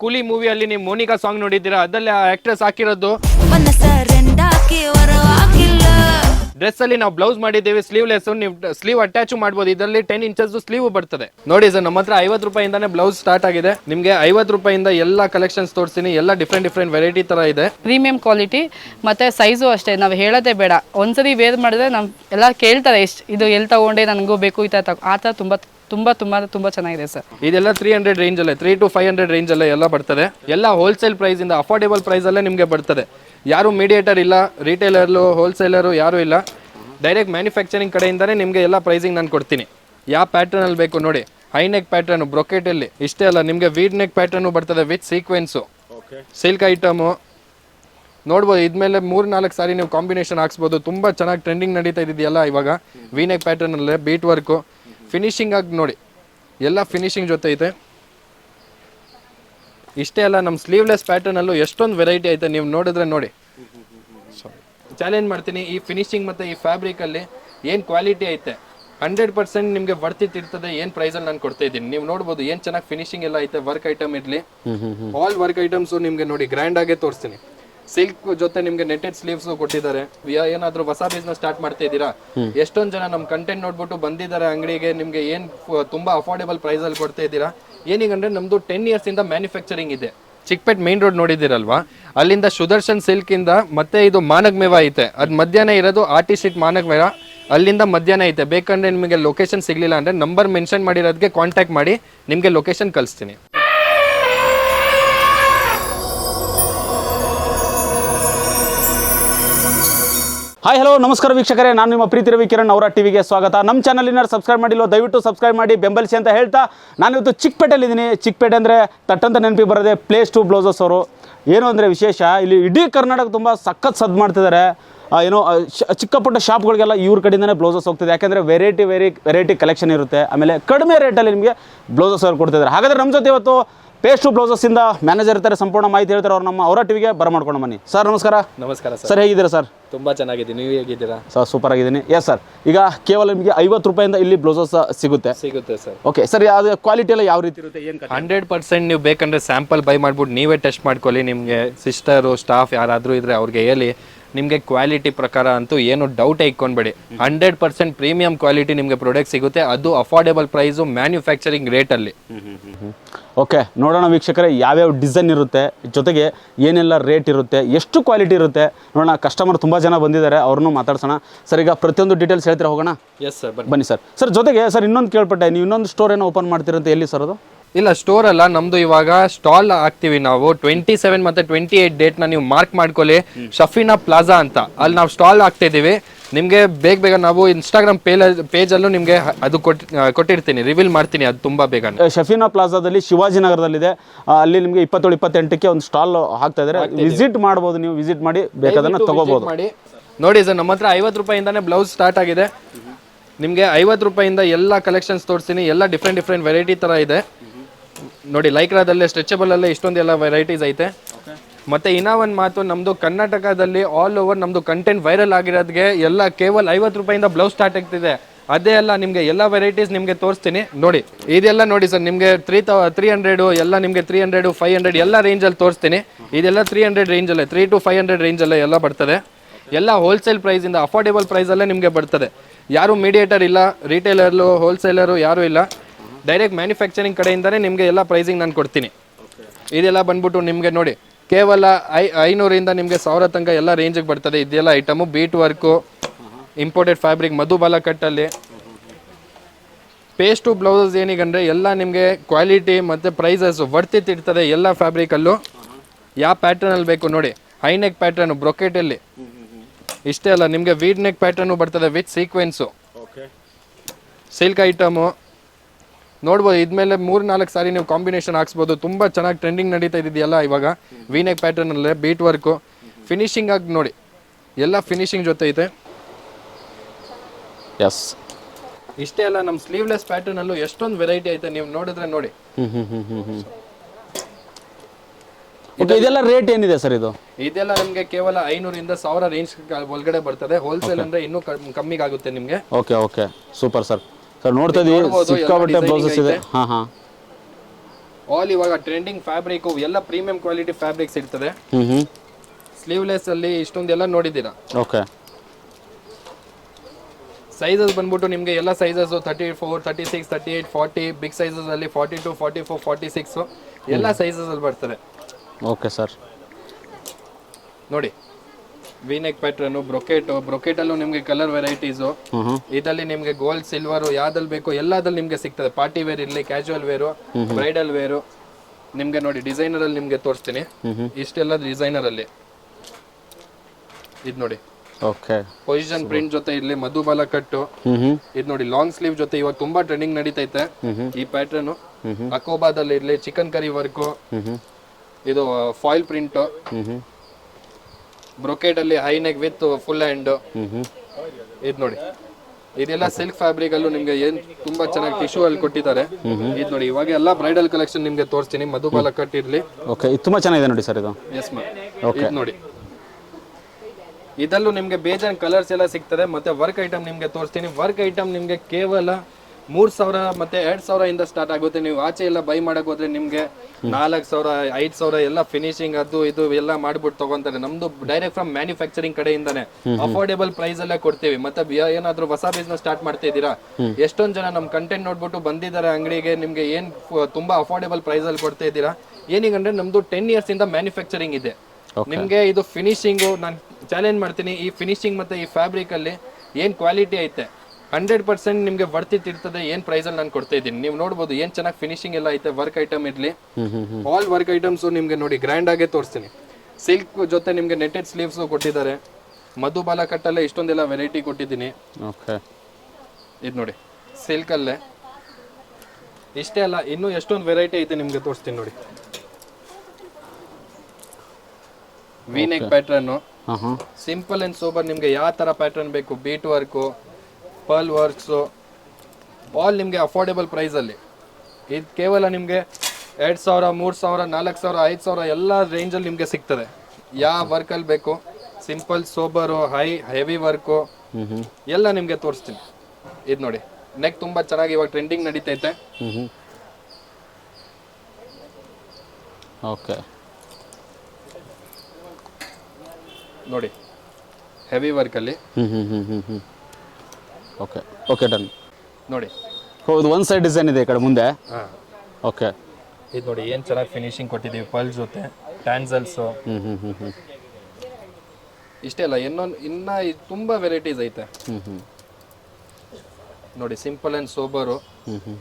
ಕೂಲಿ ಮೂವಿಯಲ್ಲಿ ನೀವು ಮೋನಿಕಾ ಸಾಂಗ್ ನೋಡಿದ್ದೀರಾ? ಆ ಆಕ್ಟ್ರೆಸ್ ಹಾಕಿರೋದು. ಡ್ರೆಸ್ ಅಲ್ಲಿ ನಾವು ಬ್ಲೌಸ್ ಮಾಡಿದ್ದೀವಿ ಸ್ಲೀವ್ಲೆಸ್ ನೀವು ಸ್ಲೀವ್ ಅಟ್ಯಾಚ್ ಮಾಡಬಹುದು ಇದರಲ್ಲಿ ಟೆನ್ ಇಂಚಸ್ ಸ್ಲೀವ್ ಬರ್ತದೆ. ನೋಡಿ ಸರ್ ನಮ್ಮ ಹತ್ರ ಐವತ್ತು ರೂಪಾಯಿಂದಾನೆ ಬ್ಲೌಸ್ ಸ್ಟಾರ್ಟ್ ಆಗಿದೆ. ನಿಮಗೆ ಐವತ್ತು ರೂಪಾಯಿಂದ ಎಲ್ಲ ಕಲೆಕ್ಷನ್ಸ್ ತೋರಿಸ್ತೀನಿ. ಎಲ್ಲ ಡಿಫ್ರೆಂಟ್ ಡಿಫ್ರೆಂಟ್ ವೆರೈಟಿ ತರ ಇದೆ. ಪ್ರೀಮಿಯಂ ಕ್ವಾಲಿಟಿ ಮತ್ತೆ ಸೈಜು ಅಷ್ಟೇ. ನಾವು ಹೇಳೋದೇ ಬೇಡ. ಒಂದ್ಸರಿ ವೇರ್ ಮಾಡಿದ್ರೆ ನಮ್ ಎಲ್ಲ ಕೇಳ್ತಾರೆ ಎಷ್ಟು ಇದು ಎಲ್ಲಿ ತಗೊಂಡೆ? ನನಗೂ ಬೇಕು ಈ ಥರ ಆ ಥರ ತುಂಬ ತುಂಬ ತುಂಬ ತುಂಬ ಚೆನ್ನಾಗಿದೆ ಸರ್. ಇದೆಲ್ಲ ತ್ರೀ ಹಂಡ್ರೆಡ್ ರೇಂಜ್ ಅಲ್ಲೇ three to five hundred range ಅಲ್ಲೇ ಎಲ್ಲ ಬರ್ತದೆ. ಎಲ್ಲ ಹೋಲ್ಸೇಲ್ ಪ್ರೈಸ್ ಇಂದ ಅಫೋರ್ಡೇಬಲ್ ಪ್ರೈಸ್ ಅಲ್ಲೇ ನಿಮಗೆ ಬರ್ತದೆ. ಯಾರು ಮೀಡಿಯೇಟರ್ ಇಲ್ಲ ರಿಟೇಲರ್ಲು ಹೋಲ್ಸೇಲರು ಯಾರು ಇಲ್ಲ. ಡೈರೆಕ್ಟ್ ಮ್ಯಾನುಫ್ಯಾಕ್ಚರಿಂಗ್ ಕಡೆಯಿಂದನೇ ನಿಮಗೆ ಎಲ್ಲ ಪ್ರೈಸಿಂಗ್ ನಾನು ಕೊಡ್ತೀನಿ. ಯಾವ ಪ್ಯಾಟರ್ನ್ ಅಲ್ಲಿ ಬೇಕು ನೋಡಿ. ಹೈ ನೆಕ್ ಪ್ಯಾಟರ್ನ್ ಬ್ರೊಕೆಟಲ್ಲಿ ಇಷ್ಟೇ ಅಲ್ಲ ನಿಮಗೆ ವೀಡ್ ನೆಕ್ ಪ್ಯಾಟರ್ನು ಬರ್ತದೆ ವಿತ್ ಸೀಕ್ವೆನ್ಸು ಸಿಲ್ಕ್ ಐಟಮು ನೋಡ್ಬೋದು ಇದ್ಮೇಲೆ ಮೂರು ನಾಲ್ಕು ಸಾರಿ ನೀವು ಕಾಂಬಿನೇಷನ್ ಹಾಕ್ಸ್ಬೋದು. ತುಂಬಾ ಚೆನ್ನಾಗಿ ಟ್ರೆಂಡಿಂಗ್ ನಡೀತಾ ಇದೆಯಲ್ಲ ಇವಾಗ. ವಿನೆಕ್ ಪ್ಯಾಟರ್ನ್ ಅಲ್ಲೇ ಬೀಟ್ ವರ್ಕು ಫಿನಿಶಿಂಗ್ ಆಗಿ ನೋಡಿ. ಎಲ್ಲ ಫಿನಿಶಿಂಗ್ ಜೊತೆ ಐತೆ ಇಷ್ಟೇ ಅಲ್ಲ ನಮ್ಮ ಸ್ಲೀವ್ಲೆಸ್ ಪ್ಯಾಟರ್ನ್ ಅಲ್ಲೂ ಎಷ್ಟೊಂದು ವೆರೈಟಿ ಐತೆ ನೀವು ನೋಡಿದ್ರೆ ನೋಡಿ. ಚಾಲೆಂಜ್ ಮಾಡ್ತೀನಿ ಈ ಫಿನಿಶಿಂಗ್ ಮತ್ತೆ ಈ ಫ್ಯಾಬ್ರಿಕ್ ಅಲ್ಲಿ ಏನ್ ಕ್ವಾಲಿಟಿ ಐತೆ? ಹಂಡ್ರೆಡ್ ಪರ್ಸೆಂಟ್ ನಿಮಗೆ ವರ್ತಿತ್ ಇರ್ತದೆ ಏನ್ ಪ್ರೈಸ್ ಅಲ್ಲಿ ನಾನು ಕೊಡ್ತಾ ಇದ್ದೀನಿ. ನೀವು ನೋಡ್ಬೋದು ಏನ್ ಚೆನ್ನಾಗಿ ಫಿನಿಶಿಂಗ್ ಎಲ್ಲ ಐತೆ ವರ್ಕ್ ಐಟಮ್ ಇರ್ಲಿ. ಆಲ್ ವರ್ಕ್ ಐಟಮ್ಸ್ ನಿಮ್ಗೆ ನೋಡಿ ಗ್ರ್ಯಾಂಡ್ ಆಗೇ ತೋರಿಸ್ತೀನಿ. ಸಿಲ್ಕ್ ಜೊತೆ ನಿಮ್ಗೆ ನೆಟೆಡ್ ಸ್ಲೀವ್ಸ್ ಕೊಟ್ಟಿದ್ದಾರೆ. ಏನಾದ್ರೂ ಹೊಸ ಬಿಸ್ನೆಸ್ ಸ್ಟಾರ್ಟ್ ಮಾಡ್ತಾ ಇದ್ದೀರಾ? ಎಷ್ಟೊಂದ್ ಜನ ನಮ್ ಕಂಟೆಂಟ್ ನೋಡ್ಬಿಟ್ಟು ಬಂದಿದ್ದಾರೆ ಅಂಗಡಿಗೆ ನಿಮ್ಗೆ ಏನ್ ತುಂಬಾ ಅಫೋರ್ಡೆಬಲ್ ಪ್ರೈಸ್ ಅಲ್ಲಿ ಕೊಡ್ತಾ ಇದ್ದೀರಾ? ಏನೀಗಂದ್ರೆ ನಮ್ದು ಟೆನ್ ಇಯರ್ಸ್ ಇಂದ ಮ್ಯಾನುಫ್ಯಾಕ್ಚರಿಂಗ್ ಇದೆ. ಚಿಕ್ಪೇಟ್ ಮೇನ್ ರೋಡ್ ನೋಡಿದಿರಲ್ವಾ ಅಲ್ಲಿಂದ ಸುದರ್ಶನ್ ಸಿಲ್ಕ್ ಇಂದ ಮತ್ತೆ ಇದು ಮಾನಕ್ ಮೇವ ಐತೆ. ಅದ್ ಮಧ್ಯಾಹ್ನ ಇರೋದು ಆರ್ಟಿ ಸ್ಟ್ರೀಟ್ ಮಾನಕ್ ಮೇವ ಅಲ್ಲಿಂದ ಮಧ್ಯಾಹ್ನ ಐತೆ. ಬೇಕಂದ್ರೆ ನಿಮಗೆ ಲೊಕೇಶನ್ ಸಿಗ್ಲಿಲ್ಲ ಅಂದ್ರೆ ನಂಬರ್ ಮೆನ್ಷನ್ ಮಾಡಿರೋದಕ್ಕೆ ಕಾಂಟ್ಯಾಕ್ಟ್ ಮಾಡಿ ನಿಮಗೆ ಲೊಕೇಶನ್ ಕಳಿಸ್ತೀನಿ. ಹಾಯ್ ಹಲೋ ನಮಸ್ಕಾರ ವೀಕ್ಷಕರೇ. ನಾನು ನಿಮ್ಮ ಪ್ರೀತಿ ರವಿ ಕಿರಣ್ ಅವರ ಟಿವಿಗೆ ಸ್ವಾಗತ. ನಮ್ಮ ಚಾನಲಿನ ಸಬ್ಸ್ಕ್ರೈಬ್ ಮಾಡಿಲ್ಲ, ದಯವಿಟ್ಟು ಸಬ್ಸ್ಕ್ರೈಬ್ ಮಾಡಿ ಬೆಂಬಲಿಸಿ ಅಂತ ಹೇಳ್ತಾ, ನಾನಿವತ್ತು ಚಿಕ್ಕಪೇಟೆಯಲ್ಲಿದ್ದೀನಿ ಚಿಕ್ಕಪೇಟೆ ಅಂದರೆ ತಟ್ಟಂತ ನೆನಪಿ ಬರೋದೆ ಪ್ಲೇಸ್ ಟು ಬ್ಲೌಸಸ್ ಅವರು. ಏನು ಅಂದರೆ ವಿಶೇಷ, ಇಲ್ಲಿ ಇಡೀ ಕರ್ನಾಟಕ ತುಂಬ ಸಖತ್ ಸದ್ದು ಮಾಡ್ತಿದ್ದಾರೆ. ಏನೋ ಚಿಕ್ಕ ಪುಟ್ಟ ಶಾಪ್ಗಳಿಗೆಲ್ಲ ಇವ್ರ ಕಡೆಯಿಂದನೇ ಬ್ಲೌಸಸ್ ಹೋಗ್ತಿದೆ. ಯಾಕೆಂದರೆ ವೆರೈಟಿ ವೆರಿ ವೆರೈಟಿ ಕಲೆಕ್ಷನ್ ಇರುತ್ತೆ. ಆಮೇಲೆ ಕಡಿಮೆ ರೇಟಲ್ಲಿ ನಿಮಗೆ ಬ್ಲೌಸಸ್ ಅವ್ರು ಕೊಡ್ತಿದ್ದಾರೆ. ಹಾಗಾದರೆ ನಮ್ಮ ಜೊತೆ ಇವತ್ತು ಪೇಸ್ಟ್ ಬ್ಲೌಸಸ್ಸಿಂದ ಮ್ಯಾನೇಜರ್ ಇರ್ತಾರೆ ಸಂಪೂರ್ಣ ಮಾಹಿತಿ ಹೇಳ್ತಾರೆ ಅವ್ರು ನಮ್ಮ ಅವರ ಟಿವಿಗೆ ಬರಮಾಡ್ಕೊಂಡು ಬನ್ನಿ. ಸರ್ ನಮಸ್ಕಾರ. ನಮಸ್ಕಾರ ಸರ್ ಸರ್ ಹೇಗಿದ್ದೀರಾ ಸರ್ ತುಂಬಾ ಚೆನ್ನಾಗಿದ್ದೀನಿ. ನೀವು ಹೇಗಿದ್ದೀರಾ? ಸರ್ ಸೂಪರ್ ಆಗಿದ್ದೀನಿ. ಎಸ್ ಸರ್ ಈಗ ಕೇವಲ ನಿಮಗೆ ಐವತ್ತು ರೂಪಾಯಿಂದ ಇಲ್ಲಿ ಬ್ಲೌಸಸ್ ಸಿಗುತ್ತೆ. ಸಿಗುತ್ತೆ ಸರ್ ಓಕೆ ಸರ್ ಅದು ಕ್ವಾಲಿಟಿ ಎಲ್ಲ ಯಾವ ರೀತಿ ಇರುತ್ತೆ ಏನು ಹಂಡ್ರೆಡ್ ಪರ್ಸೆಂಟ್ ನೀವು ಬೇಕಂದ್ರೆ ಸ್ಯಾಂಪಲ್ ಬೈ ಮಾಡ್ಬಿಟ್ಟು ನೀವೇ ಟೆಸ್ಟ್ ಮಾಡ್ಕೊಳ್ಳಿ. ನಿಮಗೆ ಸಿಸ್ಟರು ಸ್ಟಾಫ್ ಯಾರಾದರೂ ಇದ್ರೆ ಅವ್ರಿಗೆ ಹೇಳಿ. ನಿಮಗೆ ಕ್ವಾಲಿಟಿ ಪ್ರಕಾರ ಅಂತೂ ಏನು ಡೌಟೇ ಇಕ್ಕೊಂಡ್ಬೇಡಿ ಹಂಡ್ರೆಡ್ ಪರ್ಸೆಂಟ್ ಪ್ರೀಮಿಯಂ ಕ್ವಾಲಿಟಿ ನಿಮಗೆ ಪ್ರಾಡಕ್ಟ್ ಸಿಗುತ್ತೆ. ಅದು ಅಫೋರ್ಡೆಬಲ್ ಪ್ರೈಸು ಮ್ಯಾನುಫ್ಯಾಕ್ಚರಿಂಗ್ ರೇಟಲ್ಲಿ ಓಕೆ ನೋಡೋಣ ವೀಕ್ಷಕರೇ ಯಾವ್ಯಾವ ಡಿಸೈನ್ ಇರುತ್ತೆ ಜೊತೆಗೆ ಏನೆಲ್ಲ ರೇಟ್ ಇರುತ್ತೆ ಎಷ್ಟು ಕ್ವಾಲಿಟಿ ಇರುತ್ತೆ. ನೋಡೋಣ ಕಸ್ಟಮರ್ ತುಂಬ ಜನ ಬಂದಿದ್ದಾರೆ ಅವ್ರನ್ನೂ ಮಾತಾಡ್ಸೋಣ. ಸರ್ ಈಗ ಪ್ರತಿಯೊಂದು ಡೀಟೇಲ್ಸ್ ಹೇಳ್ತೀರಾ ಹೋಗೋಣ? ಎಸ್ ಸರ್ ಬನ್ನಿ. ಸರ್. ಸರ್ ಜೊತೆಗೆ ಸರ್ ಇನ್ನೊಂದು ಕೇಳ್ಪಟ್ಟೆ ನೀವು ಇನ್ನೊಂದು ಸ್ಟೋರ್ ಏನೋ ಓಪನ್ ಮಾಡ್ತೀರಂತ ಎಲ್ಲಿ ಸರ್ ಅದು? ಇಲ್ಲ ಸ್ಟೋರ್ ಅಲ್ಲ ನಮ್ದು ಇವಾಗ ಸ್ಟಾಲ್ ಹಾಕ್ತಿವಿ ನಾವು. ಟ್ವೆಂಟಿ ಸೆವೆನ್ ಮತ್ತೆ ಟ್ವೆಂಟಿ ಏಟ್ ಡೇಟ್ನ ನೀವು ಮಾರ್ಕ್ ಮಾಡ್ಕೊಳ್ಳಿ. ಶಫೀನಾ ಪ್ಲಾಜಾ ಅಂತ. ಅಲ್ಲಿ ನಾವು ಸ್ಟಾಲ್ ಹಾಕ್ತಾ ಇದೀವಿ ನಿಮ್ಗೆ ಬೇಗ ಬೇಗ ನಾವು ಇನ್ಸ್ಟಾಗ್ರಾಮ್ ಪೇಲ ಪೇಜಲ್ಲೂ ನಿಮಗೆ ಅದು ಕೊಟ್ ಕೊಟ್ಟಿರ್ತೀನಿ ರಿವೀಲ್ ಮಾಡ್ತೀನಿ ಅದು ತುಂಬಾ ಬೇಗ. ಶಫೀನಾ ಪ್ಲಾಜಾದಲ್ಲಿ ಶಿವಾಜಿನಗರದಲ್ಲಿದೆ ಅಲ್ಲಿ ನಿಮಗೆ ಇಪ್ಪತ್ತೇಳು ಇಪ್ಪತ್ತೆಂಟಕ್ಕೆ ಒಂದು ಸ್ಟಾಲ್ ಹಾಕ್ತಾ ಇದ್ದಾರೆ ವಿಸಿಟ್ ಮಾಡ್ಬೋದು ನೀವು ವಿಸಿಟ್ ಮಾಡಿ ಬೇಕಾದನ್ನ ತಗೋಬೋದು. ಮಾಡಿ. ನೋಡಿ ಸರ್ ನಮ್ಮ ಹತ್ರ ಐವತ್ತು ರೂಪಾಯಿಂದಾನೇ ಬ್ಲೌಸ್ ಸ್ಟಾರ್ಟ್ ಆಗಿದೆ. ನಿಮಗೆ ಐವತ್ತು ರೂಪಾಯಿಂದ ಎಲ್ಲ ಕಲೆಕ್ಷನ್ಸ್ ತೋರಿಸ್ತೀನಿ ಎಲ್ಲ ಡಿಫ್ರೆಂಟ್ ಡಿಫ್ರೆಂಟ್ ವೆರೈಟಿ ಥರ ಇದೆ. ನೋಡಿ ಲೈಕ್ರಾದಲ್ಲೇ ಸ್ಟ್ರೆಚಬಲಲ್ಲೇ ಇಷ್ಟೊಂದೆಲ್ಲ ವೆರೈಟೀಸ್ ಐತೆ. ಮತ್ತೆ ಇನ್ನ ಒಂದು ಮಾತು ನಮ್ಮದು ಕರ್ನಾಟಕದಲ್ಲಿ ಆಲ್ ಓವರ್ ನಮ್ಮದು ಕಂಟೆಂಟ್ ವೈರಲ್ ಆಗಿರೋದ್ಗೆ ಎಲ್ಲ ಕೇವಲ ಐವತ್ತು ರೂಪಾಯಿಂದ ಬ್ಲೌಸ್ ಸ್ಟಾರ್ಟ್ ಆಗ್ತಿದೆ. ಅದೇ ಎಲ್ಲ ನಿಮಗೆ ಎಲ್ಲ ವೆರೈಟೀಸ್ ನಿಮಗೆ ತೋರಿಸ್ತೀನಿ. ನೋಡಿ ಇದೆಲ್ಲ ನೋಡಿ ಸರ್ ನಿಮಗೆ ತ್ರೀ ತೌ ತ್ರೀ ಹಂಡ್ರೆಡು ಎಲ್ಲ ನಿಮಗೆ ತ್ರೀ ಹಂಡ್ರೆಡು ಫೈವ್ ಹಂಡ್ರೆಡ್ ಎಲ್ಲ ರೇಂಜಲ್ಲಿ ತೋರಿಸ್ತೀನಿ. ಇದೆಲ್ಲ ತ್ರೀ ಹಂಡ್ರೆಡ್ ರೇಂಜಲ್ಲೇ ತ್ರೀ ಟು ಫೈವ್ ಹಂಡ್ರೆಡ್ ರೇಂಜಲ್ಲೇ ಎಲ್ಲ ಬರ್ತದೆ. ಎಲ್ಲ ಹೋಲ್ಸೇಲ್ ಪ್ರೈಸಿಂದ ಅಫೋರ್ಡೆಬಲ್ ಪ್ರೈಸಲ್ಲೇ ನಿಮಗೆ ಬರ್ತದೆ. ಯಾರು ಮೀಡಿಯೇಟರ್ ಇಲ್ಲ ರಿಟೇಲರ್ಲು ಹೋಲ್ಸೇಲರು ಯಾರೂ ಇಲ್ಲ. ಡೈರೆಕ್ಟ್ ಮ್ಯಾನುಫ್ಯಾಕ್ಚರಿಂಗ್ ಕಡೆಯಿಂದಲೇ ನಿಮಗೆ ಎಲ್ಲ ಪ್ರೈಸಿಂಗ್ ನಾನು ಕೊಡ್ತೀನಿ. ಇದೆಲ್ಲ ಬಂದ್ಬಿಟ್ಟು ನಿಮಗೆ ನೋಡಿ ಕೇವಲ ಐ ಐನೂರಿಂದ ನಿಮಗೆ ಸಾವಿರ ತನಕ ಎಲ್ಲ ರೇಂಜಿಗೆ ಬರ್ತದೆ. ಇದೆಲ್ಲ item bead work imported fabric Madhubala ಕಟ್ಟಲ್ಲಿ paste blouses ಏನಿಗಂದ್ರೆ ಎಲ್ಲ ನಿಮಗೆ ಕ್ವಾಲಿಟಿ ಮತ್ತು ಪ್ರೈಸಸ್ ವರ್ತಿತ್ ಇರ್ತದೆ ಎಲ್ಲ ಫ್ಯಾಬ್ರಿಕಲ್ಲೂ ಯಾವ ಪ್ಯಾಟ್ರನಲ್ಲಿ ಬೇಕು ನೋಡಿ. ಹೈ ನೆಕ್ ಪ್ಯಾಟರ್ನು ಬ್ರೊಕೆಟಲ್ಲಿ ಇಷ್ಟೇ ಅಲ್ಲ ನಿಮಗೆ ವೀಡ್ ನೆಕ್ ಪ್ಯಾಟರ್ನು ಬರ್ತದೆ ವಿತ್ ಸೀಕ್ವೆನ್ಸು ಸಿಲ್ಕ್ ಐಟಮು ನೋಡ್ಬೋದು ಇದ್ಮೇಲೆ ಮೂರು ನಾಲ್ಕು ಸಾರಿ ನೀವು ಕಾಂಬಿನೇಷನ್ ಹಾಕ್ಸ್ಬೋದು. ತುಂಬಾ ಚೆನ್ನಾಗಿ ಟ್ರೆಂಡಿಂಗ್ ನಡೀತಾ ಇದೆಯಲ್ಲ ಇವಾಗ. ವಿನೆಕ್ ಪ್ಯಾಟರ್ನ್ ಅಲ್ಲೇ ಬೀಟ್ ವರ್ಕು ಫಿನಿಶಿಂಗ್ ಆಗಿ ನೋಡಿ. ಎಲ್ಲ ಫಿನಿಶಿಂಗ್ ಜೊತೆ ಐತೆ ಎಸ್ ಇಷ್ಟೇ ಅಲ್ಲ ನಮ್ಮ ಸ್ಲೀವ್ಲೆಸ್ ಪ್ಯಾಟರ್ನ್ ಅಲ್ಲೂ ಎಷ್ಟೊಂದು ವೆರೈಟಿ ಐತೆ ನೀವು ನೋಡಿದ್ರೆ ನೋಡಿ. ಇದೆಲ್ಲ ರೇಟ್ ಏನಿದೆ ಸರ್ ಇದು? ಇದೆಲ್ಲ ನಿಮಗೆ ಕೇವಲ ಐನೂರಿಂದ ಸಾವಿರ ರೇಂಜ್ ಒಳಗಡೆ ಬರ್ತದೆ. ಹೋಲ್ಸೇಲ್ ಅಂದ್ರೆ ಇನ್ನೂ ಕಮ್ಮಿಗಾಗುತ್ತೆ ಕಮ್ಮಿಗೆ ಆಗುತ್ತೆ ನಿಮಗೆ. Okay okay super sir sir ನೋಡ್ತಾ ಇದೀವಿ. ನೋಡ್ಬೋದು, ಎಲ್ಲ ಸಿಕ್ಕಾಪಟ್ಟೆ designing ಬ್ಲೌಸಸ್ ಇದೆ. ಹಾ ಹಾ. ಆಲ್ ಇವಾಗ ಟ್ರೆಂಡಿಂಗ್ ಫ್ಯಾಬ್ರಿಕ್ ಎಲ್ಲ ಪ್ರೀಮಿಯಂ ಕ್ವಾಲಿಟಿ ಫ್ಯಾಬ್ರಿಕ್ಸ್ ಇರ್ತದೆ. ಸ್ಲೀವ್ಲೆಸ್ ಅಲ್ಲಿ ಇಷ್ಟೊಂದೆಲ್ಲ ನೋಡಿದ್ದೀರಾ? ಓಕೆ ಸೈಜಸ್ ಬಂದ್ಬಿಟ್ಟು ನಿಮಗೆ ಎಲ್ಲ sizes thirty four thirty six thirty eight forty big sizes ಅಲ್ಲಿ forty two forty four forty six ಎಲ್ಲ ಸೈಜಸ್ ಅಲ್ಲಿ ಬರ್ತದೆ. ಓಕೆ ಸರ್ ನೋಡಿ. ವಿನೆಕ್ ಪ್ಯಾಟ್ರನ್ ಬ್ರೊಕೆಟ್ ಬ್ರೊಕೆಟ್ ಅಲ್ಲೂ ನಿಮಗೆ ಕಲರ್ ವೆರೈಟೀಸ್ ಇದರಲ್ಲಿ ನಿಮಗೆ ಗೋಲ್ಡ್ ಸಿಲ್ವರ್ ಯಾವ್ದಲ್ಲಿ ಬೇಕು ಎಲ್ಲದಲ್ಲಿ ನಿಮಗೆ ಸಿಗ್ತದೆ. ಪಾರ್ಟಿ ವೇರ್ ಇರಲಿ ಕ್ಯಾಶುವಲ್ ವೇರ್ ಬ್ರೈಡಲ್ ವೇರ್ ನಿಮಗೆ ನೋಡಿ ಡಿಸೈನರ್ ಅಲ್ಲಿ ನಿಮಗೆ ತೋರಿಸ್ತೀನಿ. ಇಷ್ಟೆಲ್ಲ ಡಿಸೈನರ್ ಅಲ್ಲಿ. ಇದು ನೋಡಿ. ಓಕೆ ಪೊಸಿಷನ್ ಪ್ರಿಂಟ್ ಜೊತೆ ಇರ್ಲಿ ಮಧುಬಾಲ ಕಟ್ಟು. ಇದು ನೋಡಿ ಲಾಂಗ್ ಸ್ಲೀವ್ ಜೊತೆ ಇವಾಗ ತುಂಬಾ ಟ್ರೆಂಡಿಂಗ್ ನಡೀತೈತೆ. ಈ ಪ್ಯಾಟರ್ನ್ ಅಕೋಬಾದಲ್ಲಿ ಇರಲಿ ಚಿಕನ್ ಕರಿ ವರ್ಕು ಇದು ಫಾಯಿಲ್ ಪ್ರಿಂಟ್ ಬ್ರೊಕೆಟ್ ಅಲ್ಲಿ high neck with full hand ಇದ್ ನೋಡಿ. ಇದೆಲ್ಲ ಸಿಲ್ಕ್ ಫ್ಯಾಬ್ರಿಕ್ ಅಲ್ಲೂ ನಿಮ್ಗೆ ಏನ್ ತುಂಬಾ ಚೆನ್ನಾಗಿ ಟಿಶ್ಯೂ ಅಲ್ಲಿ ಕೊಟ್ಟಿದ್ದಾರೆ. ಇದು ನೋಡಿ ಇವಾಗ ಎಲ್ಲ ಬ್ರೈಡಲ್ ಕಲೆಕ್ಷನ್ ನಿಮ್ಗೆ ತೋರಿಸ್ತೀನಿ. ಮಧುಬಾಲ ಕಟ್ ಇರ್ಲಿ. ಓಕೆ ಇದು ತುಂಬಾ ಚೆನ್ನಾಗಿದೆ ನೋಡಿ ಸರ್ ಇದು. ಎಸ್ ಮ್ಯಾಮ್ ಇದು ನೋಡಿ. ಇದಲ್ಲೂ ನಿಮ್ಗೆ ಬೇಜಾನ್ ಕಲರ್ಸ್ ಎಲ್ಲ ಸಿಗ್ತದೆ. ಮತ್ತೆ ವರ್ಕ್ ಐಟಮ್ ನಿಮ್ಗೆ ತೋರಿಸ್ತೀನಿ. ವರ್ಕ್ ಐಟಮ್ ನಿಮ್ಗೆ ಕೇವಲ ಮೂರ್ ಸಾವಿರ ಮತ್ತೆ ಎರಡ್ ಸಾವಿರ ಇಂದ ಸ್ಟಾರ್ಟ್ ಆಗುತ್ತೆ. ನೀವು ಆಚೆ ಎಲ್ಲ ಬೈ ಮಾಡಕ್ ಹೋದ್ರೆ ನಿಮ್ಗೆ ನಾಲ್ಕು ಸಾವಿರ ಐದ್ ಸಾವಿರ ಎಲ್ಲ ಫಿನಿಶಿಂಗ್ ಅದು ಇದು ಎಲ್ಲ ಮಾಡ್ಬಿಟ್ಟು ತಗೊಂತಾರೆ. ನಮ್ದು ಡೈರೆಕ್ಟ್ ಫ್ರಮ್ ಮ್ಯಾನುಫ್ಯಾಕ್ಚರಿಂಗ್ ಕಡೆಯಿಂದಾನೆ. ಅಫೋರ್ಡೆಬಲ್ ಪ್ರೈಸ್ ಅಲ್ಲೇ ಕೊಡ್ತೀವಿ. ಮತ್ತೆ ಏನಾದ್ರು ಹೊಸ ಬಿಸ್ನೆಸ್ ಸ್ಟಾರ್ಟ್ ಮಾಡ್ತಾ ಇದ್ದೀರಾ? ಎಷ್ಟೊಂದ್ ಜನ ನಮ್ ಕಂಟೆಂಟ್ ನೋಡ್ಬಿಟ್ಟು ಬಂದಿದ್ದಾರೆ ಅಂಗಡಿಗೆ. ನಿಮ್ಗೆ ಏನ್ ತುಂಬಾ ಅಫೋರ್ಡೆಬಲ್ ಪ್ರೈಸ್ ಅಲ್ಲಿ ಕೊಡ್ತಾ ಇದ್ದೀರಾ? ಏನಿಗಂದ್ರೆ ನಮ್ದು ಟೆನ್ ಇಯರ್ಸ್ ಇಂದ ಮ್ಯಾನುಫ್ಯಾಕ್ಚರಿಂಗ್ ಇದೆ. ನಿಮ್ಗೆ ಇದು ಫಿನಿಶಿಂಗ್ ನಾನು ಚಾಲೆಂಜ್ ಮಾಡ್ತೀನಿ. ಈ ಫಿನಿಶಿಂಗ್ ಮತ್ತೆ ಈ ಫ್ಯಾಬ್ರಿಕ್ ಅಲ್ಲಿ ಏನ್ ಕ್ವಾಲಿಟಿ ಐತೆ? ಹಂಡ್ರೆಡ್ ಪರ್ಸೆಂಟ್ ನಿಮ್ಗೆ ವರ್ತಿತ್ ಇರ್ತದೆ ಏನ್ ಪ್ರೈಸ್ ಅಲ್ಲಿ ನಾನು ಕೊಡ್ತಾ ಇದ್ದೀನಿ. ನೀವು ನೋಡಬಹುದು ಏನ್ ಚೆನ್ನಾಗಿ ಫಿನಿಶಿಂಗ್ ಎಲ್ಲ ಐತೆ ವರ್ಕ್ ಐಟಮ್ ಇರ್ಲಿ. ಆಲ್ ವರ್ಕ್ ಐಟಮ್ಸ್ ನಿಮ್ಗೆ ನೋಡಿ ಗ್ರ್ಯಾಂಡ್ ಆಗೇ ತೋರಿಸ್ತೀನಿ. ಸಿಲ್ಕ್ ಜೊತೆ ನಿಮ್ಗೆ ನೆಟೆಡ್ ಸ್ಲೀವ್ಸ್ ಕೊಟ್ಟಿದ್ದಾರೆ. ಮಧುಬಾಲ ಕಟ್ಟಲ್ಲೇ ಇಷ್ಟೊಂದೆಲ್ಲ ವೆರೈಟಿ ಕೊಟ್ಟಿದ್ದೀನಿ. ಇದು ನೋಡಿ ಸಿಲ್ಕ್ ಅಲ್ಲೇ. ಇಷ್ಟೇ ಅಲ್ಲ ಇನ್ನೂ ಎಷ್ಟೊಂದು ವೆರೈಟಿ ಐತೆ ನಿಮ್ಗೆ ತೋರಿಸ್ತೀನಿ ನೋಡಿ. V neck pattern simple and super ನಿಮ್ಗೆ ಯಾವ ತರ ಪ್ಯಾಟರ್ನ್ ಬೇಕು? Bead work pearl works all ನಿಮಗೆ ಅಫೋರ್ಡೆಬಲ್ ಪ್ರೈಸಲ್ಲಿ ಇದು ಕೇವಲ ನಿಮಗೆ ಎರಡು ಸಾವಿರ ಮೂರು ಸಾವಿರ ನಾಲ್ಕು ಸಾವಿರ ಐದು ಸಾವಿರ ಎಲ್ಲ ರೇಂಜಲ್ಲಿ ನಿಮಗೆ ಸಿಗ್ತದೆ. ಯಾವ ವರ್ಕಲ್ಲಿ ಬೇಕು simple sober high heavy work ಹ್ಞೂ ಹ್ಞೂ ಎಲ್ಲ ನಿಮಗೆ ತೋರಿಸ್ತೀನಿ. ಇದು ನೋಡಿ ನೆಕ್ ತುಂಬ ಚೆನ್ನಾಗಿ ಇವಾಗ ಟ್ರೆಂಡಿಂಗ್ ನಡೀತೈತೆ. ಹ್ಞೂ ಹ್ಞೂ ಓಕೆ. ನೋಡಿ ಹೆವಿ ವರ್ಕಲ್ಲಿ ಹ್ಞೂ ಹ್ಞೂ ಹ್ಞೂ ಹ್ಞೂ ಹ್ಞೂ ಓಕೆ ಓಕೆ ಡನ್ ನೋಡಿ. ಹೌದು ಒಂದು ಸೈಡ್ ಡಿಸೈನ್ ಇದೆ ಈ ಕಡೆ ಮುಂದೆ. ಹಾಂ. ಓಕೆ ಇದು ನೋಡಿ ಏನು ಚೆನ್ನಾಗಿ ಫಿನಿಶಿಂಗ್ ಕೊಟ್ಟಿದ್ದೀವಿ ಪಲ್ ಜೊತೆ ಟ್ಯಾನ್ಸಲ್ಸು ಹ್ಞೂ ಹ್ಞೂ ಹ್ಞೂ ಹ್ಞೂ ಇಷ್ಟೇ ಅಲ್ಲ ಇನ್ನೊಂದು ಇನ್ನ ಇದ್ ತುಂಬಾ ವೆರೈಟೀಸ್ ಐತೆ. ಹ್ಞೂ ಹ್ಞೂ ನೋಡಿ ಸಿಂಪಲ್ ಅಂಡ್ ಸೋಬರು ಹ್ಞೂ ಹ್ಞೂ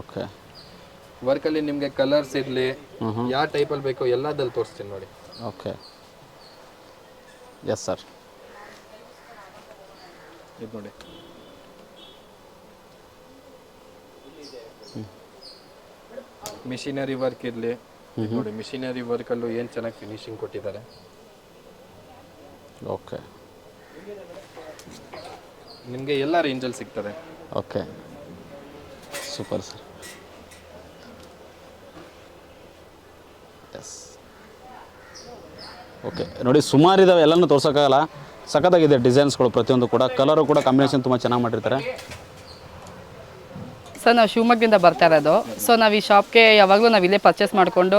ಓಕೆ ವರ್ಕಲ್ಲಿ ನಿಮಗೆ ಕಲರ್ಸ್ ಇರಲಿ ಯಾವ ಟೈಪಲ್ಲಿ ಬೇಕೋ ಎಲ್ಲದಲ್ಲಿ ತೋರಿಸ್ತೀನಿ ನೋಡಿ. ಓಕೆ ಎಸ್ ಸರ್ ಇದು ನೋಡಿ. ಮಿಷಿನರಿ ವರ್ಕ್ ಇರಲಿ. ನೋಡಿ ಮಿಷಿನರಿ ವರ್ಕಲ್ಲೂ ಏನು ಚೆನ್ನಾಗಿ ಫಿನಿಶಿಂಗ್ ಕೊಟ್ಟಿದ್ದಾರೆ. ಓಕೆ ನಿಮಗೆ ಎಲ್ಲ ರೇಂಜಲ್ಲಿ ಸಿಗ್ತದೆ. Okay super sir yes okay. ನೋಡಿ, ಸುಮಾರು ಇದಾವೆ, ಎಲ್ಲನೂ ತೋರ್ಸೋಕ್ಕಾಗಲ್ಲ. ಸಖತ್ತಾಗಿದೆ ಡಿಸೈನ್ಸ್ಗಳು ಪ್ರತಿಯೊಂದು ಕೂಡ. ಕಲರು ಕೂಡ ಕಾಂಬಿನೇಷನ್ ತುಂಬ ಚೆನ್ನಾಗಿ ಮಾಡಿರ್ತಾರೆ. ಸರ್, ನಾವು ಶಿವಮೊಗ್ಗದಿಂದ ಬರ್ತಾ ಇರೋದು. ಸೊ ನಾವು ಈ ಶಾಪ್ಗೆ ಯಾವಾಗಲೂ ನಾವು ಇಲ್ಲೇ ಪರ್ಚೇಸ್ ಮಾಡಿಕೊಂಡು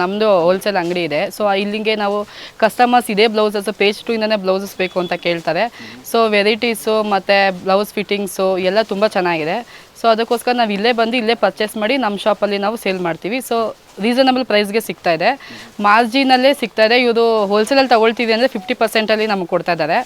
ನಮ್ಮದು ಹೋಲ್ಸೇಲ್ ಅಂಗಡಿ ಇದೆ. ಸೊ ಇಲ್ಲಿಗೆ ನಾವು ಕಸ್ಟಮರ್ಸ್ ಇದೇ ಬ್ಲೌಸಸ್ ಪೇಜ್ ಟು ಇಂದನೇ ಬ್ಲೌಸಸ್ ಬೇಕು ಅಂತ ಕೇಳ್ತಾರೆ. ಸೊ ವೆರೈಟೀಸು ಮತ್ತು ಬ್ಲೌಸ್ ಫಿಟ್ಟಿಂಗ್ಸು ಎಲ್ಲ ತುಂಬ ಚೆನ್ನಾಗಿದೆ. ಸೊ ಅದಕ್ಕೋಸ್ಕರ ನಾವು ಇಲ್ಲೇ ಬಂದು ಇಲ್ಲೇ ಪರ್ಚೇಸ್ ಮಾಡಿ ನಮ್ಮ ಶಾಪಲ್ಲಿ ನಾವು ಸೇಲ್ ಮಾಡ್ತೀವಿ. ಸೊ ರೀಸನಬಲ್ ಪ್ರೈಸ್ಗೆ ಸಿಗ್ತಾ ಇದೆ. ಮಾರ್ಜಿನಲ್ಲೇ ಸಿಗ್ತಾ ಇದೆ. ಇವರು ಹೋಲ್ಸೇಲಲ್ಲಿ ತಗೊಳ್ತೀವಿ ಅಂದರೆ ಫಿಫ್ಟಿ ಪರ್ಸೆಂಟಲ್ಲಿ ನಮಗೆ ಕೊಡ್ತಾ ಇದ್ದಾರೆ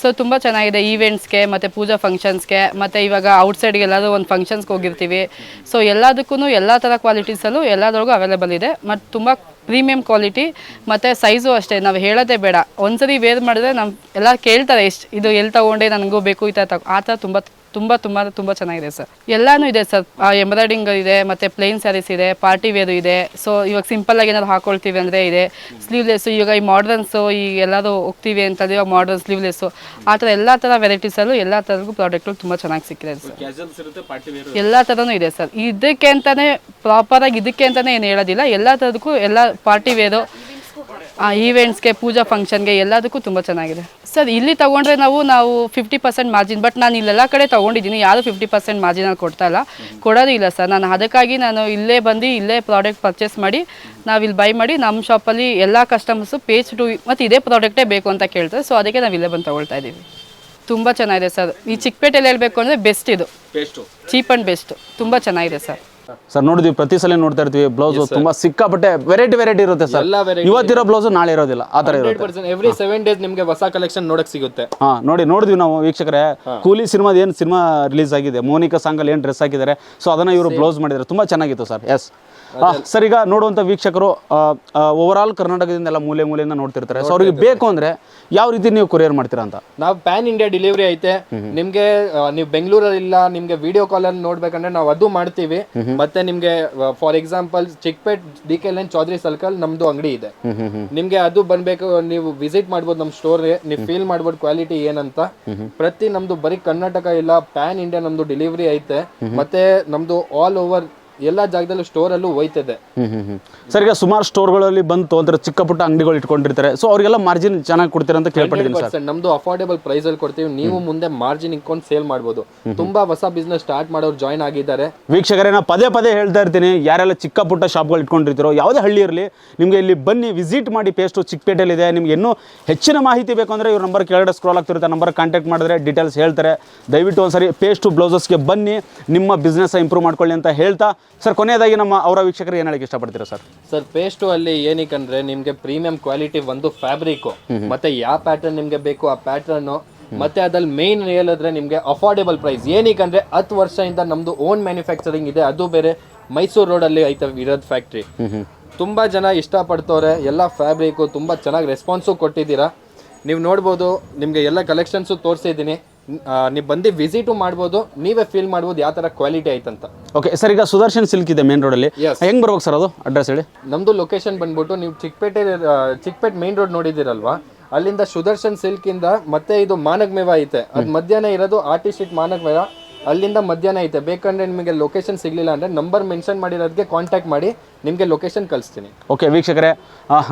ಸೊ ತುಂಬ ಚೆನ್ನಾಗಿದೆ ಈವೆಂಟ್ಸ್ಗೆ ಮತ್ತು ಪೂಜಾ ಫಂಕ್ಷನ್ಸ್ಗೆ ಮತ್ತು ಇವಾಗ ಔಟ್ಸೈಡ್ಗೆ ಎಲ್ಲಾದರೂ ಒಂದು ಫಂಕ್ಷನ್ಸ್ಗೆ ಹೋಗಿರ್ತೀವಿ. ಸೊ ಎಲ್ಲದಕ್ಕೂ ಎಲ್ಲ ಥರ ಕ್ವಾಲಿಟೀಸಲ್ಲೂ ಎಲ್ಲದ್ರೊಳಗೂ ಅವೈಲೇಬಲ್ ಇದೆ. ಮತ್ತು ತುಂಬ ಪ್ರೀಮಿಯಂ ಕ್ವಾಲಿಟಿ ಮತ್ತು ಸೈಜು ಅಷ್ಟೇ. ನಾವು ಹೇಳೋದೇ ಬೇಡ. ಒಂದ್ಸರಿ ವೇರ್ ಮಾಡಿದ್ರೆ ನಮ್ಮ ಎಲ್ಲ ಕೇಳ್ತಾರೆ ಎಷ್ಟು ಇದು ಎಲ್ಲಿ ತಗೊಂಡೆ? ನನಗೂ ಬೇಕು, ಈ ಥರ ತಗೋ ಆ ಥರ ತುಂಬ ತುಂಬ ತುಂಬ ತುಂಬ ಚೆನ್ನಾಗಿದೆ ಸರ್. ಎಲ್ಲಾನು ಇದೆ ಸರ್. ಎಂಬ್ರಾಯ್ಡಿಂಗ್ ಇದೆ ಮತ್ತು ಪ್ಲೇನ್ ಸ್ಯಾರೀಸ್ ಇದೆ ಪಾರ್ಟಿ ವೇರು ಇದೆ. ಸೊ ಇವಾಗ ಆಗಿ ಏನಾದ್ರು ಹಾಕೊಳ್ತೀವಿ ಅಂದರೆ ಇದೆ. ಸ್ಲೀವ್ಲೆಸ್ಸು ಇವಾಗ ಈ ಮಾಡ್ರನ್ಸು ಈ ಎಲ್ಲರೂ ಹೋಗ್ತೀವಿ ಅಂತಂದ್ರೆ ಇವಾಗ ಮಾಡರ್ನ್ ಸ್ಲೀವ್ಲೆಸ್ಸು ಆ ಥರ ಎಲ್ಲ ಥರ ವೆರೈಟೀಸಲ್ಲೂ ಎಲ್ಲ ಥರದ್ದು ಪ್ರಾಡಕ್ಟ್ಗಳು ತುಂಬ ಚೆನ್ನಾಗಿ ಸಿಕ್ಕಿದೆ ಸರ್. ಎಲ್ಲಾ ಎಲ್ಲ ಥರನೂ ಇದೆ ಸರ್. ಇದಕ್ಕೆ ಅಂತಾನೆ ಪ್ರಾಪರಾಗಿ ಇದಕ್ಕೆ ಅಂತಾನೆ ಏನು ಹೇಳೋದಿಲ್ಲ. ಎಲ್ಲ ಥರದಕ್ಕೂ ಎಲ್ಲ ಪಾರ್ಟಿ ವೇರು ಈವೆಂಟ್ಸ್ಗೆ ಪೂಜಾ ಫಂಕ್ಷನ್ಗೆ ಎಲ್ಲದಕ್ಕೂ ತುಂಬ ಚೆನ್ನಾಗಿದೆ. ಸರ್ ಇಲ್ಲಿ ತಗೊಂಡ್ರೆ ನಾವು ನಾವು ಫಿಫ್ಟಿ ಪರ್ಸೆಂಟ್ ಮಾರ್ಜಿನ್ ಬಟ್ ನಾನು ಇಲ್ಲೆಲ್ಲ ಕಡೆ ತೊಗೊಂಡಿದ್ದೀನಿ. ಯಾರು ಫಿಫ್ಟಿ ಪರ್ಸೆಂಟ್ ಮಾರ್ಜಿನಲ್ಲಿ ಕೊಡ್ತಾ ಇಲ್ಲ. ಕೊಡೋದು ಇಲ್ಲ ಸರ್. ನಾನು ಅದಕ್ಕಾಗಿ ನಾನು ಇಲ್ಲೇ ಬಂದು ಇಲ್ಲೇ ಪ್ರಾಡಕ್ಟ್ ಪರ್ಚೇಸ್ ಮಾಡಿ ನಾವು ಇಲ್ಲಿ ಬೈ ಮಾಡಿ ನಮ್ಮ ಶಾಪಲ್ಲಿ ಎಲ್ಲ ಕಸ್ಟಮರ್ಸು ಪೇಜ್ ಟು ಮತ್ತು ಇದೇ ಪ್ರಾಡಕ್ಟೇ ಬೇಕು ಅಂತ ಕೇಳ್ತಾರೆ. ಸೊ ಅದಕ್ಕೆ ನಾವು ಇಲ್ಲೇ ಬಂದು ತೊಗೊಳ್ತಾ ಇದ್ದೀವಿ ತುಂಬ ಚೆನ್ನಾಗಿದೆ ಸರ್. ಈ ಚಿಕ್ಕಪೇಟೆಯಲ್ಲಿ ಹೇಳಬೇಕು ಅಂದರೆ ಬೆಸ್ಟ್ ಇದು. ಚೀಪ್ ಆ್ಯಂಡ್ ಬೆಸ್ಟ್ ತುಂಬ ಚೆನ್ನಾಗಿದೆ ಸರ್. ಸರ್ ನೋಡಿದ್ವಿ ಪ್ರತಿ ಸಲ ನೋಡ್ತಾ ಇರ್ತೀವಿ ಬ್ಲೌಸ್ ತುಂಬಾ ಸಿಕ್ಕಾಪಟ್ಟೆ ವೆರೈಟಿ ವೆರೈಟಿ ಇರುತ್ತೆ ಸರ್ ಎಲ್ಲ variety ಇವತ್ತಿರೋ ಬ್ಲೌಸ್ ನಾಳೆ ಇರೋದಿಲ್ಲ ಆ ತರ ಇರುತ್ತೆ. ಎವ್ರಿ ಸೆವೆನ್ ಡೇಸ್ ನಿಮ್ಗೆ ಹೊಸ ಕಲೆಕ್ಷನ್ ನೋಡಕ್ ಸಿಗುತ್ತೆ. ಹಾ ನೋಡಿ ನೋಡಿದ್ವಿ ನಾವು ವೀಕ್ಷಕರೇ. ಕೂಲಿ ಸಿನಿಮಾದ ಏನು ಸಿನಿಮಾ ರಿಲೀಸ್ ಆಗಿದೆ ಮೋನಿಕಾ ಸಾಂಗಲ್ಲಿ ಏನು ಡ್ರೆಸ್ ಹಾಕಿದ್ದಾರೆ ಸೊ ಅದನ್ನ ಇವರು ಬ್ಲೌಸ್ ಮಾಡಿದ್ದಾರೆ ತುಂಬಾ ಚೆನ್ನಾಗಿತ್ತು ಸರ್ ಎಸ್ ಸರ್ ಈಗ ನೋಡುವಂಥ ವೀಕ್ಷಕರು ಓವರ್ ಆಲ್ ಕರ್ನಾಟಕದಿಂದ ಎಲ್ಲ ಮೂಲೆ ಮೂಲೆಯಿಂದ ನೋಡ್ತಿರ್ತಾರೆ. ಸೊ ಅವ್ರಿಗೆ ಬೇಕು ಅಂದ್ರೆ ಯಾವ ರೀತಿ ನೀವು ಕೊರಿಯರ್ ಮಾಡ್ತೀರಾ ಅಂತ? ನಾವು ಪ್ಯಾನ್ ಇಂಡಿಯಾ ಡೆಲಿವರಿ ಐತೆ. ನಿಮ್ಗೆ ನೀವು ಬೆಂಗಳೂರಲ್ಲಿ ಇಲ್ಲ ನಿಮ್ಗೆ ವಿಡಿಯೋ ಕಾಲ್ ಅಲ್ಲಿ ನೋಡ್ಬೇಕಂದ್ರೆ ನಾವು ಅದು ಮಾಡ್ತೀವಿ. ಮತ್ತೆ ನಿಮ್ಗೆ for example Chickpet D K line Chowdhary circle ನಮ್ದು ಅಂಗಡಿ ಇದೆ. ನಿಮ್ಗೆ ಅದು ಬಂದ್ಬೇಕು ನೀವು ವಿಸಿಟ್ ಮಾಡ್ಬೋದು ನಮ್ ಸ್ಟೋರ್ ನೀವು ಫೀಲ್ ಮಾಡ್ಬೋದು ಕ್ವಾಲಿಟಿ ಏನಂತ. ಪ್ರತಿ ನಮ್ದು ಬರೀ ಕರ್ನಾಟಕ ಇಲ್ಲ ಪ್ಯಾನ್ ಇಂಡಿಯಾ ನಮ್ದು ಡೆಲಿವರಿ ಐತೆ. ಮತ್ತೆ ನಮ್ದು ಆಲ್ ಓವರ್ ಎಲ್ಲಾ ಜಾಗದಲ್ಲೂ ಸ್ಟೋರ್ ಅಲ್ಲೂ ಹೋಯ್ತದೆ ಸರ್ ಈಗ ಸುಮಾರು ಸ್ಟೋರ್ಗಳಲ್ಲಿ ಬಂದು ಅಂದ್ರೆ ಚಿಕ್ಕ ಪುಟ್ಟ ಅಂಗಡಿಗಳು ಇಟ್ಕೊಂಡಿರ್ತಾರೆ. ಸೊ ಅವರಿಗೆಲ್ಲ ಮಾರ್ಜಿನ್ ಚೆನ್ನಾಗಿ ಕೊಡ್ತೀರಾ ಅಂತ ಕೇಳ್ಪಟ್ಟಿದ್ದೀನಿ ಸರ್. 100% ನಮ್ದು ಅಫೋರ್ಡೇಬಲ್ ಪ್ರೈಸ್ ಅಲ್ಲಿ ಕೊಡ್ತೀವಿ. ನೀವು ಮುಂದೆ ಮಾರ್ಜಿನ್ ಇಟ್ಕೊಂಡು ಸೇಲ್ ಮಾಡ್ಬೋದು. ತುಂಬಾ ಹೊಸ ಬಿಸ್ನೆಸ್ ಸ್ಟಾರ್ಟ್ ಮಾಡೋರು ಜಾಯ್ನ್ ಆಗಿದ್ದಾರೆ. ವೀಕ್ಷಕರೇ ನಾ ಪದೇ ಪದೇ ಹೇಳ್ತಾ ಇರ್ತೀನಿ ಯಾರೆಲ್ಲ ಚಿಕ್ಕ ಪುಟ್ಟ ಶಾಪ್ಗಳು ಇಟ್ಕೊಂಡಿರ್ತೀರೋ ಯಾವುದೇ ಹಳ್ಳಿ ಇರಲಿ ನಿಮಗೆ ಇಲ್ಲಿ ಬನ್ನಿ ವಿಸಿಟ್ ಮಾಡಿ ಪೇಸ್ಟು ಚಿಕ್ಕಪೇಟೆಯಲ್ಲಿದೆ. ನಿಮ್ಗೆ ಇನ್ನೂ ಹೆಚ್ಚಿನ ಮಾಹಿತಿ ಬೇಕು ಅಂದ್ರೆ ಇವ್ರ ನಂಬರ್ ಕೆಳಗಡೆ ಸ್ಕ್ರೋಲ್ ಆಗ್ತಿರುತ್ತೆ. ನಂಬರ್ ಕಾಂಟ್ಯಾಕ್ಟ್ ಮಾಡಿದ್ರೆ ಡೀಟೇಲ್ಸ್ ಹೇಳ್ತಾರೆ. ದಯವಿಟ್ಟು ಒಂದ್ಸರಿ ಪೇಸ್ಟು ಬ್ಲೌಸಸ್ಗೆ ಬನ್ನಿ ನಿಮ್ಮ ಬಿಸ್ನೆಸ್ ಇಂಪ್ರೂವ್ ಮಾಡ್ಕೊಳ್ಳಿ ಅಂತ ಹೇಳ್ತಾ ಸರ್ ಕೊನೆಯದಾಗಿ ನಮ್ಮ ಅವರ ವೀಕ್ಷಕರು ಏನು ಹೇಳಕ್ಕೆ ಇಷ್ಟಪಡ್ತೀರಾ ಸರ್? ಸರ್ ಪೇಸ್ಟು ಅಲ್ಲಿ ಏನಕ್ಕಂದ್ರೆ ನಿಮಗೆ ಪ್ರೀಮಿಯಂ ಕ್ವಾಲಿಟಿ ಒಂದು ಫ್ಯಾಬ್ರಿಕ್ ಮತ್ತೆ ಯಾವ ಪ್ಯಾಟರ್ನ್ ನಿಮಗೆ ಬೇಕು ಆ ಪ್ಯಾಟರ್ನ್ ಮತ್ತೆ ಅದ್ರಲ್ಲಿ ಮೇನ್ ಹೇಳಿದ್ರೆ ನಿಮಗೆ ಅಫೋರ್ಡೆಬಲ್ ಪ್ರೈಸ್ ಏನಕ್ಕಂದ್ರೆ ಹತ್ತು ವರ್ಷದಿಂದ ನಮ್ದು ಓನ್ ಮ್ಯಾನುಫ್ಯಾಕ್ಚರಿಂಗ್ ಇದೆ ಅದು ಬೇರೆ ಮೈಸೂರು ರೋಡಲ್ಲಿ ಐತೆ ಇರೋದು ಫ್ಯಾಕ್ಟ್ರಿ ತುಂಬಾ ಜನ ಇಷ್ಟಪಡ್ತವ್ರೆ ಎಲ್ಲ ಫ್ಯಾಬ್ರಿಕು ತುಂಬಾ ಚೆನ್ನಾಗಿ ರೆಸ್ಪಾನ್ಸು ಕೊಟ್ಟಿದ್ದೀರಾ. ನೀವು ನೋಡ್ಬೋದು ನಿಮಗೆ ಎಲ್ಲ ಕಲೆಕ್ಷನ್ಸು ತೋರಿಸಿದ್ದೀನಿ. ನೀವು ಬಂದು ವಿಸಿಟು ಮಾಡ್ಬೋದು ನೀವೇ ಫೀಲ್ ಮಾಡ್ಬೋದು ಯಾವ ಥರ ಕ್ವಾಲಿಟಿ ಐತಂತ. ಓಕೆ ಸರ್ ಈಗ ಸುದರ್ಶನ್ ಸಿಲ್ಕ್ ಇದೆ ಮೇನ್ ರೋಡಲ್ಲಿ. ಹೆಂಗೆ ಬರ್ಬೇಕು ಸರ್ ಅದು? ಅಡ್ರೆಸ್ ಹೇಳಿ. ನಮ್ಮದು ಲೊಕೇಶನ್ ಬಂದ್ಬಿಟ್ಟು ನೀವು ಚಿಕ್ಕಪೇಟೆ ಚಿಕ್ಕಪೇಟೆ ಮೇನ್ ರೋಡ್ ನೋಡಿದ್ದೀರಲ್ವಾ? ಅಲ್ಲಿಂದ ಸುದರ್ಶನ್ ಸಿಲ್ಕಿಂದ ಇಂದ ಮತ್ತೆ ಇದು ಮಾನಗ್ಮೇವ ಐತೆ. ಅದು ಮಧ್ಯಾಹ್ನ ಇರೋದು ಆರ್ಟಿ ಸ್ಟ್ರೀಟ್ ಮಾನಗ್ಮೇವ. ಅಲ್ಲಿಂದ ಮಧ್ಯಾಹ್ನ ಐತೆ. ಬೇಕಂದ್ರೆ ನಿಮಗೆ ಲೊಕೇಶನ್ ಸಿಗಲಿಲ್ಲ ಅಂದರೆ ನಂಬರ್ ಮೆನ್ಷನ್ ಮಾಡಿರೋದಕ್ಕೆ ಕಾಂಟ್ಯಾಕ್ಟ್ ಮಾಡಿ ನಿಮಗೆ ಲೊಕೇಶನ್ ಕಳಿಸ್ತೀನಿ. ಓಕೆ ವೀಕ್ಷಕರೇ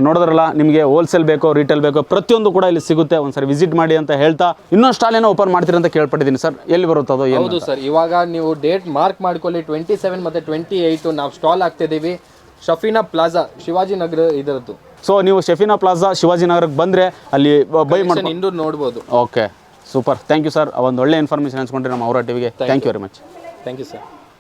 ನೋಡಿದ್ರಲ್ಲ ನಿಮಗೆ ಹೋಲ್ಸೇಲ್ ಬೇಕೋ ರಿಟೇಲ್ ಬೇಕೋ ಪ್ರತಿಯೊಂದು ಕೂಡ ಇಲ್ಲಿ ಸಿಗುತ್ತೆ. ಒಂದ್ಸರಿ ವಿಸಿಟ್ ಮಾಡಿ ಅಂತ ಹೇಳ್ತಾ ಇನ್ನೊಂದು ಸ್ಟಾಲ್ ಏನೋ ಓಪನ್ ಮಾಡ್ತೀರಿ ಅಂತ ಕೇಳ್ಪಟ್ಟಿದ್ದೀನಿ ಸರ್. ಎಲ್ಲಿ ಬರುತ್ತೆ ಅದು ಹೌದು ಸರ್ ಇವಾಗ ನೀವು ಡೇಟ್ ಮಾರ್ಕ್ ಮಾಡ್ಕೊಳ್ಳಿ ಟ್ವೆಂಟಿ ಸೆವೆನ್ ಮತ್ತು ಟ್ವೆಂಟಿ ಏಯ್ಟು ನಾವು ಸ್ಟಾಲ್ ಆಗ್ತಿದ್ದೀವಿ ಶಫೀನಾ ಪ್ಲಾಜಾ ಶಿವಾಜಿನಗರ ಇದರದ್ದು. ಸೊ ನೀವು ಶಫೀನಾ ಪ್ಲಾಜಾ ಶಿವಾಜಿನಗರಕ್ಕೆ ಬಂದರೆ ಅಲ್ಲಿ ಬೈ ಮಾಡಿ ಇಂದು ನೋಡ್ಬೋದು. Okay super thank you sir ಒಂದು ಒಳ್ಳೆ ಇನ್ಫಾರ್ಮೇಷನ್ ಹಂಚ್ಕೊಂಡ್ರೆ ನಮ್ಮ ಅವರ ಟಿವಿಗೆ thank you very much thank you sir